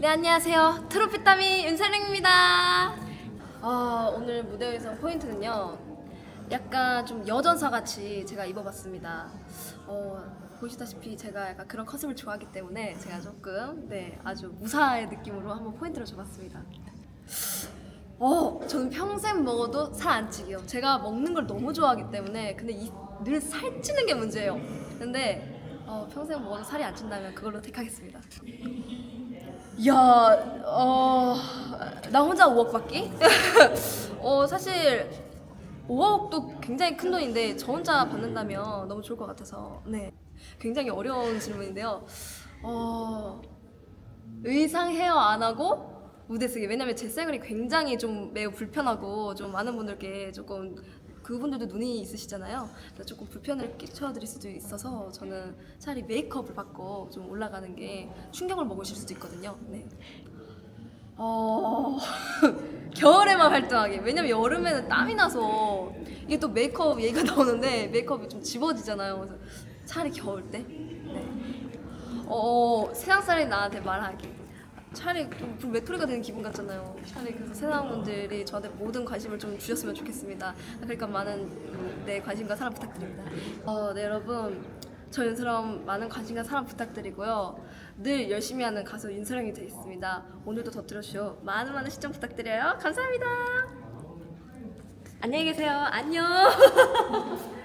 네 안녕하세요 트로피 따미 윤세령입니다. 어, 오늘 무대에서 포인트는요. 약간 좀 여전사 같이 제가 입어봤습니다. 어, 보시다시피 제가 약간 그런 컨셉을 좋아하기 때문에 제가 조금 네 아주 무사의 느낌으로 한번 포인트를 줘봤습니다. 어, 저는 평생 먹어도 살 안 찌게요. 제가 먹는 걸 너무 좋아하기 때문에 근데 이, 늘 살찌는 게 문제예요. 근데 어, 평생 먹어도 살이 안 찐다면 그걸로 택하겠습니다. 야, 어, 나 혼자 5억 받기? 어, 사실 5억도 굉장히 큰 돈인데 저 혼자 받는다면 너무 좋을 것 같아서 네, 굉장히 어려운 질문인데요. 어, 의상 헤어 안 하고 무대 쓰기 왜냐면 제 쌩얼이 굉장히 좀 매우 불편하고 좀 많은 분들께 조금 그분들도 눈이 있으시잖아요. 그래서 조금 불편을 끼쳐드릴 수도 있어서 저는 차라리 메이크업을 받고 좀 올라가는 게 충격을 먹으실 수도 있거든요. 네. 어 겨울에만 활동하기. 왜냐면 여름에는 땀이 나서 이게 또 메이크업 얘기가 나오는데 메이크업이 좀 집어지잖아요. 그래서 차라리 겨울 때. 네. 어 세상 사람이 나한테 말하기. 차라리 좀 외톨이가 되는 기분 같잖아요. 차라리 그래서 세상 분들이 저한테 모든 관심을 좀 주셨으면 좋겠습니다. 그러니까 많은 음, 네 관심과 사랑 부탁드립니다. 어, 네 여러분 저 윤서랑 많은 관심과 사랑 부탁드리고요. 늘 열심히 하는 가수 윤서랑이 되겠습니다. 오늘도 더 들어주셔 많은 많은 시청 부탁드려요. 감사합니다. 안녕히 계세요. 안녕.